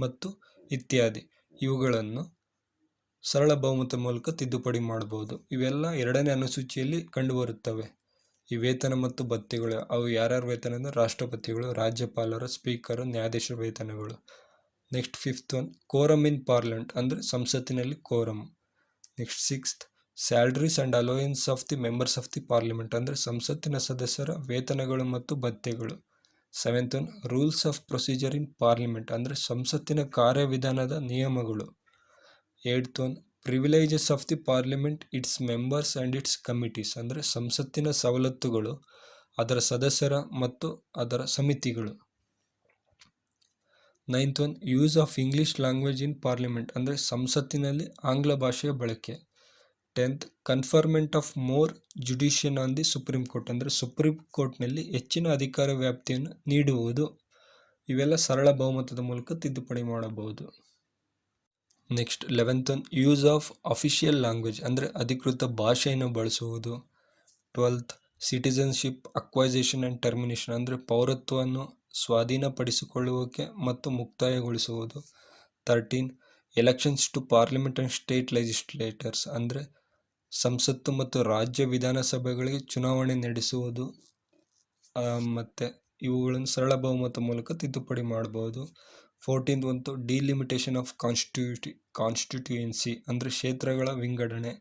ಮತ್ತು ಇತ್ಯಾದಿ. ಇವುಗಳನ್ನು ಸರಳ ಬಹುಮತ ಮೂಲಕ ತಿದ್ದುಪಡಿ ಮಾಡಬಹುದು. ಇವೆಲ್ಲ ಎರಡನೇ ಅನುಸೂಚಿಯಲ್ಲಿ ಕಂಡುಬರುತ್ತವೆ. ಈ ವೇತನ ಮತ್ತು ಭತ್ಯೆಗಳು. ಅವು ಯಾರ್ಯಾರ ವೇತನ ಅಂದರೆ ರಾಷ್ಟ್ರಪತಿಗಳು, ರಾಜ್ಯಪಾಲರು, ಸ್ಪೀಕರ್ ನ್ಯಾಯಾಧೀಶರ ವೇತನಗಳು. Next fifth one quorum in parliament ಅಂದರೆ ಸಂಸತ್ತಿನಲ್ಲಿ quorum next sixth, salaries and allowances of the members of the parliament ಅಂದರೆ ಸಂಸತ್ತಿನ ಸದಸ್ಯರ ವೇತನಗಳು ಮತ್ತು ಭತ್ಯೆಗಳು. Seventh one, rules of procedure in parliament ಅಂದರೆ ಸಂಸತ್ತಿನ ಕಾರ್ಯವಿಧಾನದ ನಿಯಮಗಳು. Eight one privileges of the parliament its members and its committees ಅಂದರೆ ಸಂಸತ್ತಿನ ಸವಲತ್ತುಗಳು, ಅದರ ಸದಸ್ಯರ ಮತ್ತು ಅದರ ಸಮಿತಿಗಳು. Ninth one use of English language in parliament ಅಂದರೆ ಸಂಸತ್ತಿನಲ್ಲಿ ಆಂಗ್ಲ ಭಾಷೆಯ ಬಳಕೆ. Tenth conferment of more jurisdiction on the Supreme Court ಅಂದರೆ ಸುಪ್ರೀಂ ಕೋರ್ಟ್ನಲ್ಲಿ ಹೆಚ್ಚಿನ ಅಧಿಕಾರ ವ್ಯಾಪ್ತಿಯನ್ನು ನೀಡುವುದು. ಇವೆಲ್ಲ ಸರಳ ಬಹುಮತದ ಮೂಲಕ ತಿದ್ದುಪಡಿ ಮಾಡಬಹುದು. Next eleventh one use of official language ಅಂದರೆ ಅಧಿಕೃತ ಭಾಷೆಯನ್ನು ಬಳಸುವುದು. Twelfth citizenship acquisition and termination ಅಂದರೆ ಪೌರತ್ವವನ್ನು ಸ್ವಾಧೀನಪಡಿಸಿಕೊಳ್ಳುವಿಕೆ ಮತ್ತು ಮುಕ್ತಾಯಗೊಳಿಸುವುದು. Thirteen elections to parliament and state legislators ಅಂದರೆ ಸಂಸತ್ತು ಮತ್ತು ರಾಜ್ಯ ವಿಧಾನಸಭೆಗಳಿಗೆ ಚುನಾವಣೆ ನಡೆಸುವುದು. ಮತ್ತು ಇವುಗಳನ್ನು ಸರಳ ಬಹುಮತ ಮೂಲಕ ತಿದ್ದುಪಡಿ ಮಾಡಬಹುದು. ಫೋರ್ಟೀನ್ತ್ ಒಂದು ಡಿಲಿಮಿಟೇಷನ್ ಆಫ್ ಕಾನ್ಸ್ಟಿಟ್ಯೂಟಿ, ಕಾನ್ಸ್ಟಿಟ್ಯೂಯೆನ್ಸಿ ಅಂದರೆ ಕ್ಷೇತ್ರಗಳ ವಿಂಗಡಣೆ.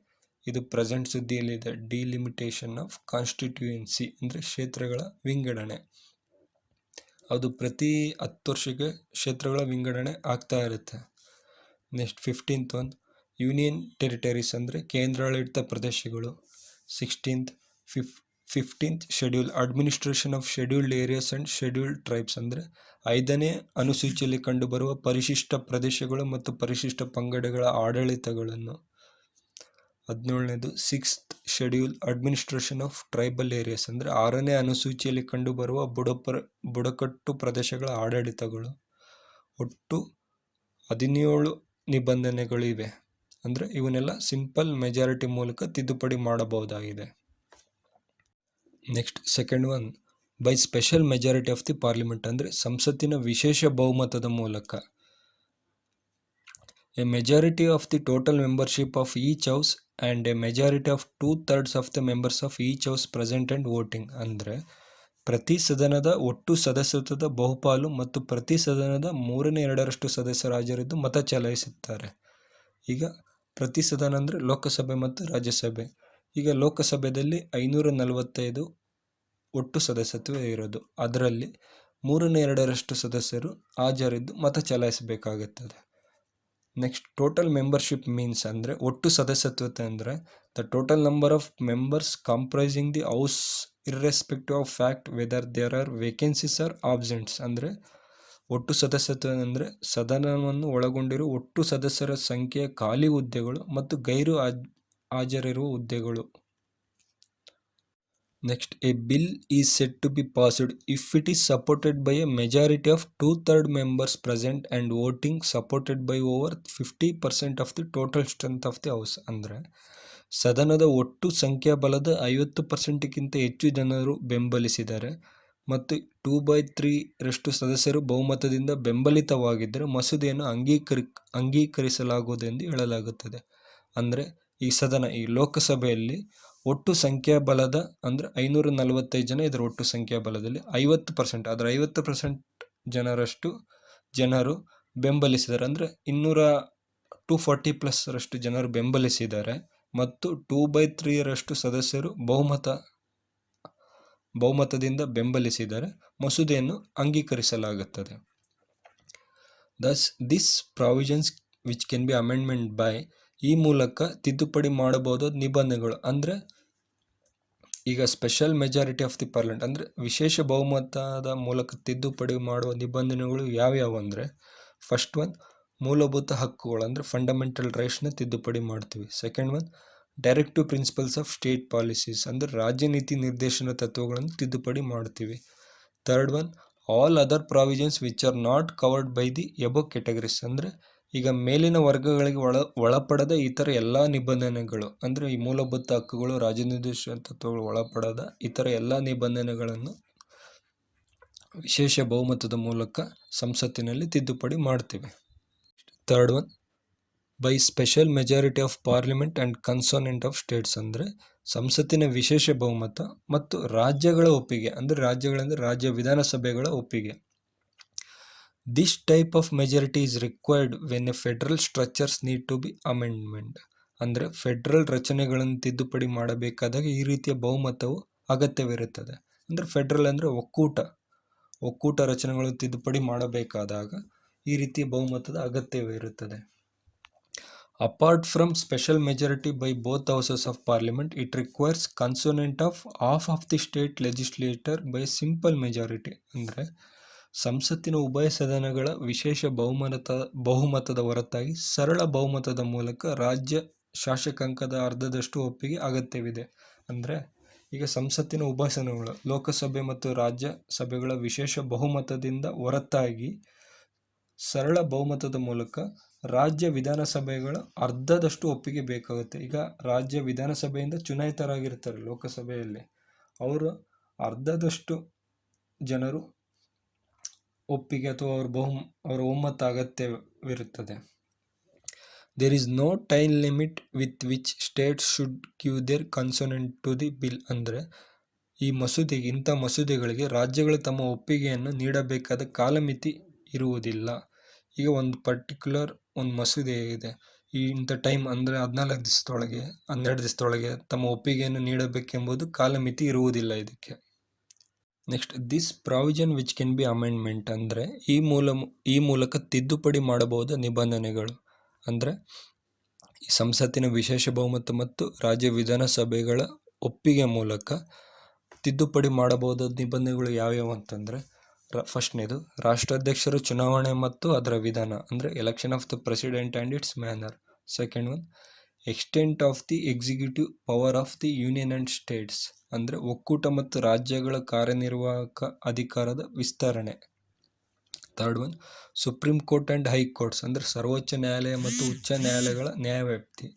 ಇದು ಪ್ರೆಸೆಂಟ್ ಸುದ್ದಿಯಲ್ಲಿದೆ. ಡಿಲಿಮಿಟೇಷನ್ ಆಫ್ ಕಾನ್ಸ್ಟಿಟ್ಯೂಯೆನ್ಸಿ ಅಂದರೆ ಕ್ಷೇತ್ರಗಳ ವಿಂಗಡಣೆ. ಅದು ಪ್ರತಿ ಹತ್ತು ವರ್ಷಕ್ಕೆ ಕ್ಷೇತ್ರಗಳ ವಿಂಗಡಣೆ ಆಗ್ತಾ ಇರುತ್ತೆ. ನೆಕ್ಸ್ಟ್ ಫಿಫ್ಟೀನ್ತ್ ಒಂದು, ಯೂನಿಯನ್ ಟೆರಿಟರೀಸ್ ಅಂದರೆ ಕೇಂದ್ರಾಡಳಿತ ಪ್ರದೇಶಗಳು. Sixteenth, ಫಿಫ್ fifteenth schedule administration of scheduled areas and scheduled tribes ಅಂದರೆ ಐದನೇ ಅನುಸೂಚಿಯಲ್ಲಿ ಕಂಡುಬರುವ ಪರಿಶಿಷ್ಟ ಪ್ರದೇಶಗಳು ಮತ್ತು ಪರಿಶಿಷ್ಟ ಪಂಗಡಗಳ ಆಡಳಿತಗಳನ್ನು. ಹದಿನೇಳನೇದು sixth schedule administration of tribal areas ಅಂದರೆ ಆರನೇ ಅನುಸೂಚಿಯಲ್ಲಿ ಕಂಡುಬರುವ ಬುಡಪರ, ಬುಡಕಟ್ಟು ಪ್ರದೇಶಗಳ ಆಡಳಿತಗಳು. ಒಟ್ಟು ಹದಿನೇಳು ನಿಬಂಧನೆಗಳು ಇವೆ ಅಂದರೆ ಇವನ್ನೆಲ್ಲ ಸಿಂಪಲ್ ಮೆಜಾರಿಟಿ ಮೂಲಕ ತಿದ್ದುಪಡಿ ಮಾಡಬಹುದಾಗಿದೆ. Next second one, by special majority of the parliament ಅಂದರೆ ಸಂಸತ್ತಿನ ವಿಶೇಷ ಬಹುಮತದ ಮೂಲಕ. A majority of the total membership of each house and a majority of two thirds of the members of each house present and voting ಅಂದರೆ ಪ್ರತಿ ಸದನದ ಒಟ್ಟು ಸದಸ್ಯತ್ವದ ಬಹುಪಾಲು ಮತ್ತು ಪ್ರತಿ ಸದನದ ಮೂರನೇ ಎರಡರಷ್ಟು ಸದಸ್ಯರ ಹಾಜರಿದ್ದು ಮತ ಚಲಾಯಿಸುತ್ತಾರೆ. ಈಗ ಪ್ರತಿ ಸದನ ಅಂದರೆ ಲೋಕಸಭೆ ಮತ್ತು ರಾಜ್ಯಸಭೆ. ಈಗ ಲೋಕಸಭೆಯಲ್ಲಿ ಐನೂರ ನಲವತ್ತೈದು ಒಟ್ಟು ಸದಸ್ಯತ್ವ ಇರೋದು. ಅದರಲ್ಲಿ ಮೂರನೇ ಎರಡರಷ್ಟು ಸದಸ್ಯರು ಹಾಜರಿದ್ದು ಮತ ಚಲಾಯಿಸಬೇಕಾಗುತ್ತದೆ. ನೆಕ್ಸ್ಟ್ ಟೋಟಲ್ ಮೆಂಬರ್ಶಿಪ್ ಮೀನ್ಸ್ ಅಂದರೆ ಒಟ್ಟು ಸದಸ್ಯತ್ವತೆ ಅಂದರೆ the total number of members comprising the house irrespective of fact whether there are vacancies or absents ಅಂದರೆ ಒಟ್ಟು ಸದಸ್ಯತ್ವ ಅಂದರೆ ಸದನವನ್ನು ಒಳಗೊಂಡಿರುವ ಒಟ್ಟು ಸದಸ್ಯರ ಸಂಖ್ಯೆಯ ಖಾಲಿ ಹುದ್ದೆಗಳು ಮತ್ತು ಗೈರು ಹಾಜರಿರುವ ಹುದ್ದೆಗಳು. Next a bill is set to be passed if it is supported by a majority of two third members present and voting supported by over fifty percent of the total strength of the house ಅಂದರೆ, ಸದನದ ಒಟ್ಟು ಸಂಖ್ಯಾಬಲದ ಐವತ್ತು ಪರ್ಸೆಂಟ್ಗಿಂತ ಹೆಚ್ಚು ಜನರು ಬೆಂಬಲಿಸಿದ್ದಾರೆ ಮತ್ತು two by three ರಷ್ಟು ಸದಸ್ಯರು ಬಹುಮತದಿಂದ ಬೆಂಬಲಿತವಾಗಿದ್ದರೆ ಮಸೂದೆಯನ್ನು ಅಂಗೀಕರಿ ಅಂಗೀಕರಿಸಲಾಗುವುದೆಂದು ಹೇಳಲಾಗುತ್ತದೆ. ಅಂದರೆ ಈ ಸದನ ಈ ಲೋಕಸಭೆಯಲ್ಲಿ ಒಟ್ಟು ಸಂಖ್ಯಾಬಲದ ಅಂದರೆ ಐನೂರ ನಲವತ್ತೈದು ಜನ ಇದರ ಒಟ್ಟು ಸಂಖ್ಯಾಬಲದಲ್ಲಿ ಐವತ್ತು ಪರ್ಸೆಂಟ್ ಅದರ ಐವತ್ತು ಪರ್ಸೆಂಟ್ ಜನರಷ್ಟು ಜನರು ಬೆಂಬಲಿಸಿದ್ದಾರೆ. ಅಂದರೆ ಇನ್ನೂರ ಟೂ ಫಾರ್ಟಿ ಪ್ಲಸ್ರಷ್ಟು ಜನರು ಬೆಂಬಲಿಸಿದ್ದಾರೆ. ಮತ್ತು ಟೂ ಬೈ ತ್ರೀರಷ್ಟು ಸದಸ್ಯರು ಬಹುಮತ, ಬಹುಮತದಿಂದ ಬೆಂಬಲಿಸಿದರೆ ಮಸೂದೆಯನ್ನು ಅಂಗೀಕರಿಸಲಾಗುತ್ತದೆ. Thus this provisions which can be amendment by ಈ ಮೂಲಕ ತಿದ್ದುಪಡಿ ಮಾಡಬಹುದಾದ ನಿಬಂಧನೆಗಳು. ಅಂದರೆ ಈಗ special majority of the parliament ಅಂದರೆ ವಿಶೇಷ ಬಹುಮತದ ಮೂಲಕ ತಿದ್ದುಪಡಿ ಮಾಡುವ ನಿಬಂಧನೆಗಳು ಯಾವ್ಯಾವು ಅಂದರೆ ಫಸ್ಟ್ ಒನ್ ಮೂಲಭೂತ ಹಕ್ಕುಗಳು, ಅಂದರೆ ಫಂಡಮೆಂಟಲ್ ರೈಟ್ಸ್ನ ತಿದ್ದುಪಡಿ ಮಾಡ್ತೀವಿ. Second one directive principles of state policies ಅಂದರೆ ರಾಜ್ಯ ನೀತಿ ನಿರ್ದೇಶನ ತತ್ವಗಳನ್ನು ತಿದ್ದುಪಡಿ ಮಾಡ್ತೀವಿ. Third one all other provisions which are not covered by the above categories ಅಂದರೆ ಈಗ ಮೇಲಿನ ವರ್ಗಗಳಿಗೆ ಒಳ, ಒಳಪಡದ ಇತರ ಎಲ್ಲ ನಿಬಂಧನೆಗಳು, ಅಂದರೆ ಈ ಮೂಲಭೂತ ಹಕ್ಕುಗಳು ರಾಜನಿರ್ದೇಶ ತತ್ವಗಳು ಒಳಪಡದ ಇತರ ಎಲ್ಲ ನಿಬಂಧನೆಗಳನ್ನು ವಿಶೇಷ ಬಹುಮತದ ಮೂಲಕ ಸಂಸತ್ತಿನಲ್ಲಿ ತಿದ್ದುಪಡಿ ಮಾಡ್ತೀವಿ. Third one by special majority of parliament and consonant of states ಅಂದರೆ ಸಂಸತ್ತಿನ ವಿಶೇಷ ಬಹುಮತ ಮತ್ತು ರಾಜ್ಯಗಳ ಒಪ್ಪಿಗೆ, ಅಂದರೆ ರಾಜ್ಯಗಳಂದರೆ ರಾಜ್ಯ ವಿಧಾನಸಭೆಗಳ ಒಪ್ಪಿಗೆ. This type of majority is required when a federal structures need to be amendment ಅಂದರೆ ಫೆಡ್ರಲ್ ರಚನೆಗಳನ್ನು ತಿದ್ದುಪಡಿ ಮಾಡಬೇಕಾದಾಗ ಈ ರೀತಿಯ ಬಹುಮತವು ಅಗತ್ಯವಿರುತ್ತದೆ. ಅಂದರೆ ಫೆಡ್ರಲ್ ಅಂದರೆ ಒಕ್ಕೂಟ. ಒಕ್ಕೂಟ ರಚನೆಗಳು ತಿದ್ದುಪಡಿ ಮಾಡಬೇಕಾದಾಗ ಈ ರೀತಿಯ ಬಹುಮತದ ಅಗತ್ಯವಿರುತ್ತದೆ. Apart from special majority by both houses of parliament it requires consonant of half of the state legislator by simple majority ಅಂದರೆ ಸಂಸತ್ತಿನ ಉಭಯ ಸದನಗಳ ವಿಶೇಷ ಬಹುಮತ ಬಹುಮತದ ಹೊರತಾಗಿ ಸರಳ ಬಹುಮತದ ಮೂಲಕ ರಾಜ್ಯ ಶಾಸಕಾಂಕದ ಅರ್ಧದಷ್ಟು ಒಪ್ಪಿಗೆ ಅಗತ್ಯವಿದೆ. ಅಂದರೆ, ಈಗ ಸಂಸತ್ತಿನ ಉಭಯ ಸದನಗಳು ಲೋಕಸಭೆ ಮತ್ತು ರಾಜ್ಯ ಸಭೆಗಳ ವಿಶೇಷ ಬಹುಮತದಿಂದ ಹೊರತಾಗಿ ಸರಳ ಬಹುಮತದ ಮೂಲಕ ರಾಜ್ಯ ವಿಧಾನಸಭೆಗಳ ಅರ್ಧದಷ್ಟು ಒಪ್ಪಿಗೆ ಬೇಕಾಗುತ್ತೆ. ಈಗ ರಾಜ್ಯ ವಿಧಾನಸಭೆಯಿಂದ ಚುನಾಯಿತರಾಗಿರ್ತಾರೆ ಲೋಕಸಭೆಯಲ್ಲಿ. ಅವರು ಅರ್ಧದಷ್ಟು ಜನರು ಒಪ್ಪಿಗೆ ಅಥವಾ ಅವ್ರ ಬಹು, ಅವರ ಒಮ್ಮತ ಅಗತ್ಯವಿರುತ್ತದೆ. There is no time limit with which states should give their consonant to the bill ಅಂದರೆ, ಈ ಮಸೂದೆಗೆ ಇಂಥ ಮಸೂದೆಗಳಿಗೆ ರಾಜ್ಯಗಳು ತಮ್ಮ ಒಪ್ಪಿಗೆಯನ್ನು ನೀಡಬೇಕಾದ ಕಾಲಮಿತಿ ಇರುವುದಿಲ್ಲ. ಈಗ ಒಂದು ಪರ್ಟಿಕ್ಯುಲರ್ ಒಂದು ಮಸೂದೆ ಇದೆ. ಈ ಇಂಥ ಟೈಮ್ ಅಂದರೆ ಹದಿನಾಲ್ಕು ದಿವಸದೊಳಗೆ, ಹನ್ನೆರಡು ದಿವಸದೊಳಗೆ ತಮ್ಮ ಒಪ್ಪಿಗೆಯನ್ನು ನೀಡಬೇಕೆಂಬುದು ಕಾಲಮಿತಿ ಇರುವುದಿಲ್ಲ ಇದಕ್ಕೆ. Next this provision which can be amendment ಅಂದರೆ ಈ ಮೂಲ, ಈ ಮೂಲಕ ತಿದ್ದುಪಡಿ ಮಾಡಬಹುದ ನಿಬಂಧನೆಗಳು. ಅಂದರೆ ಸಂಸತ್ತಿನ ವಿಶೇಷ ಬಹುಮತ ಮತ್ತು ರಾಜ್ಯ ವಿಧಾನಸಭೆಗಳ ಒಪ್ಪಿಗೆ ಮೂಲಕ ತಿದ್ದುಪಡಿ ಮಾಡಬಹುದಾದ ನಿಬಂಧನೆಗಳು ಯಾವ್ಯಾವು ಅಂತಂದರೆ, ರ ಫಸ್ಟ್ನೇದು ರಾಷ್ಟ್ರಾಧ್ಯಕ್ಷರ ಚುನಾವಣೆ ಮತ್ತು ಅದರ ವಿಧಾನ, ಅಂದರೆ election of the president and its manner second one extent of the executive power of the union and states ಅಂದರೆ ಒಕ್ಕೂಟ ಮತ್ತು ರಾಜ್ಯಗಳ ಕಾರ್ಯನಿರ್ವಾಹಕ ಅಧಿಕಾರದ ವಿಸ್ತರಣೆ. Third one supreme court and high courts ಅಂದರೆ ಸರ್ವೋಚ್ಚ ನ್ಯಾಯಾಲಯ ಮತ್ತು ಉಚ್ಚ ನ್ಯಾಯಾಲಯಗಳ ನ್ಯಾಯವ್ಯಾಪ್ತಿ.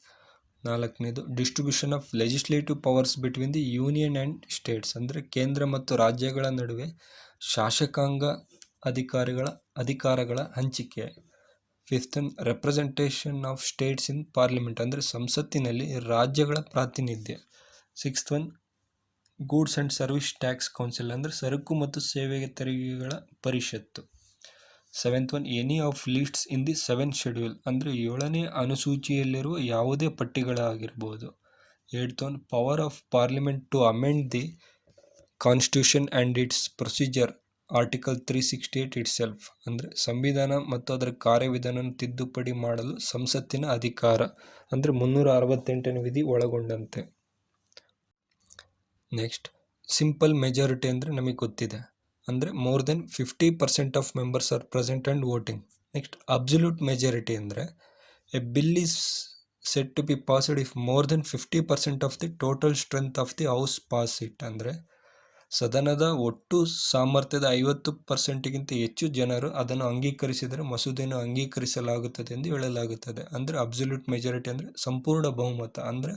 ನಾಲ್ಕನೇದು distribution of legislative powers between the union and states ಅಂದರೆ ಕೇಂದ್ರ ಮತ್ತು ರಾಜ್ಯಗಳ ನಡುವೆ ಶಾಸಕಾಂಗ ಅಧಿಕಾರಿಗಳ ಅಧಿಕಾರಗಳ ಹಂಚಿಕೆ. Fifth representation of states in parliament ಅಂದರೆ ಸಂಸತ್ತಿನಲ್ಲಿ ರಾಜ್ಯಗಳ ಪ್ರಾತಿನಿಧ್ಯ. Sixth one goods and service tax council ಅಂದರೆ ಸರಕು ಮತ್ತು ಸೇವೆಗೆ ತೆರಿಗೆಗಳ ಪರಿಷತ್ತು. Seventh one any of lists in the seven schedule ಅಂದರೆ ಏಳನೇ ಅನುಸೂಚಿಯಲ್ಲಿರುವ ಯಾವುದೇ ಪಟ್ಟಿಗಳಾಗಿರ್ಬೋದು. Eight one power of parliament to amend the constitution and its procedure article three sixty eight itself ಅಂದರೆ ಸಂವಿಧಾನ ಮತ್ತು ಅದರ ಕಾರ್ಯವಿಧಾನ ತಿದ್ದುಪಡಿ ಮಾಡಲು ಸಂಸತ್ತಿನ ಅಧಿಕಾರ. ಅಂದರೆ ಮುನ್ನೂರ ಅರವತ್ತೆಂಟನೇ ವಿಧಿ ಒಳಗೊಂಡಂತೆ. ನೆಕ್ಸ್ಟ್ ಸಿಂಪಲ್ ಮೆಜಾರಿಟಿ ಅಂದರೆ ನಮಗೆ ಗೊತ್ತಿದೆ. ಅಂದರೆ more than fifty percent of members are present and voting next absolute majority ಅಂದರೆ a bill is set to be passed if more than fifty percent of the total strength of the house pass it ಅಂದರೆ ಸದನದ ಒಟ್ಟು ಸಾಮರ್ಥ್ಯದ ಐವತ್ತು ಪರ್ಸೆಂಟ್ಗಿಂತ ಹೆಚ್ಚು ಜನರು ಅದನ್ನು ಅಂಗೀಕರಿಸಿದರೆ ಮಸೂದೆಯನ್ನು ಅಂಗೀಕರಿಸಲಾಗುತ್ತದೆ ಎಂದು ಹೇಳಲಾಗುತ್ತದೆ. ಅಂದರೆ ಅಬ್ಸಲ್ಯೂಟ್ ಮೆಜಾರಿಟಿ ಅಂದರೆ ಸಂಪೂರ್ಣ ಬಹುಮತ. ಅಂದರೆ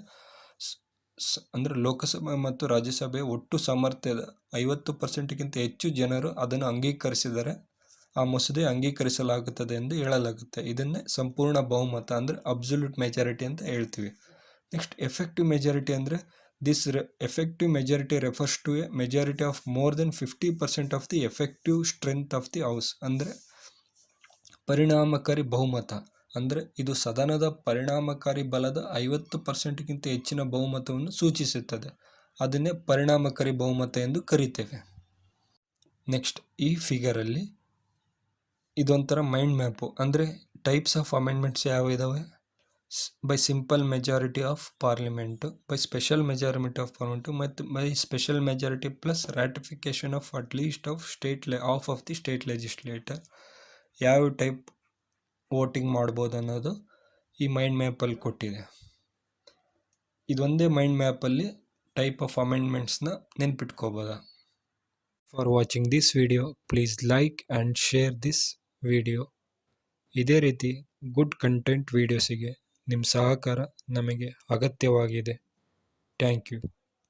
ಅಂದರೆ ಲೋಕಸಭೆ ಮತ್ತು ರಾಜ್ಯಸಭೆಯ ಒಟ್ಟು ಸಾಮರ್ಥ್ಯದ ಐವತ್ತು ಪರ್ಸೆಂಟ್ಗಿಂತ ಹೆಚ್ಚು ಜನರು ಅದನ್ನು ಅಂಗೀಕರಿಸಿದರೆ ಆ ಮಸೂದೆ ಅಂಗೀಕರಿಸಲಾಗುತ್ತದೆ ಎಂದು ಹೇಳಲಾಗುತ್ತೆ. ಇದನ್ನೇ ಸಂಪೂರ್ಣ ಬಹುಮತ ಅಂದರೆ ಅಬ್ಸಲ್ಯೂಟ್ ಮೆಜಾರಿಟಿ ಅಂತ ಹೇಳ್ತೀವಿ. ನೆಕ್ಸ್ಟ್ ಎಫೆಕ್ಟಿವ್ ಮೆಜಾರಿಟಿ ಅಂದರೆ effective majority refers to a majority of more than fifty percent of the effective strength of the house ಅಂದರೆ ಪರಿಣಾಮಕಾರಿ ಬಹುಮತ. ಅಂದರೆ ಇದು ಸದನದ ಪರಿಣಾಮಕಾರಿ ಬಲದ ಐವತ್ತು ಪರ್ಸೆಂಟ್ಗಿಂತ ಹೆಚ್ಚಿನ ಬಹುಮತವನ್ನು ಸೂಚಿಸುತ್ತದೆ. ಅದನ್ನೇ ಪರಿಣಾಮಕಾರಿ ಬಹುಮತ ಎಂದು ಕರೀತೇವೆ. ನೆಕ್ಸ್ಟ್ ಈ ಫಿಗರಲ್ಲಿ ಇದೊಂಥರ ಮೈಂಡ್ ಮ್ಯಾಪು ಅಂದರೆ ಟೈಪ್ಸ್ ಆಫ್ ಅಮೆಂಡ್ಮೆಂಟ್ಸ್ ಯಾವ ಇದ್ದಾವೆ by simple majority of parliament by special majority of parliament ಮತ್ತು by special majority plus ratification of at least of state Le of of the state legislator ಯಾವ type voting ಮಾಡ್ಬೋದು ಅನ್ನೋದು ಈ mind ಮ್ಯಾಪಲ್ಲಿ ಕೊಟ್ಟಿದೆ. ಇದೊಂದೇ ಮೈಂಡ್ ಮ್ಯಾಪಲ್ಲಿ ಟೈಪ್ ಆಫ್ ಅಮೆಂಡ್ಮೆಂಟ್ಸ್ನ ನೆನ್ಪಿಟ್ಕೋಬೋದ. For watching this video please like and share this video ಇದೇ ರೀತಿ ಗುಡ್ ಕಂಟೆಂಟ್ ವೀಡಿಯೋಸಿಗೆ ನಿಮ್ಮ ಸಹಕಾರ ನಮಗೆ ಅಗತ್ಯವಾಗಿದೆ. Thank you.